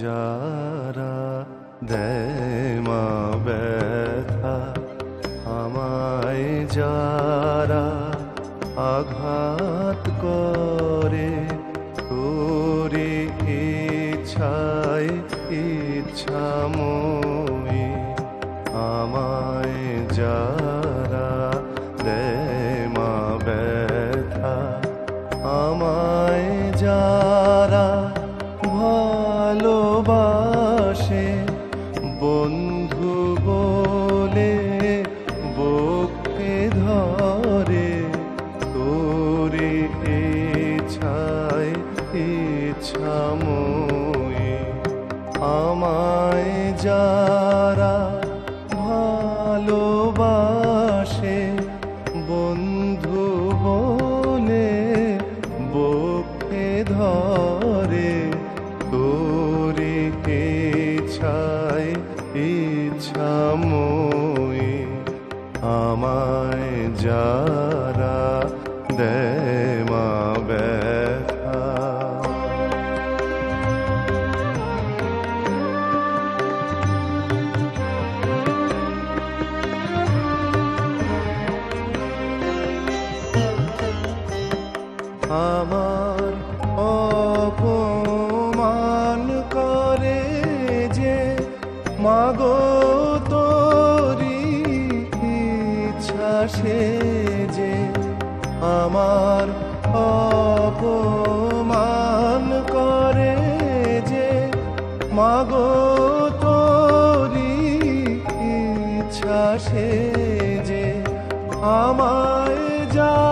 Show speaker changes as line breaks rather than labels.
যারা দেয় মা ব্যথা আমায় যারা আঘাত করে তোরে ইচ্ছায় ইচ্ছাময়ী আমায় যারা বন্ধু বলে বকে ধরে, তোরে ইচ্ছায় ইচ্ছাময়ী আমায় যারা ভালোবাসে, বন্ধু বলে বকে ধরে, তোরে ইচ্ছায় ইচ্ছাময়ী আমায় যারা দেয় মা ব্যথা। আমার অপমান করে যে মাগো ইচ্ছা সে যে আমার অপমান করে যে মাগো তোরি ইচ্ছা সে যে আমায় যা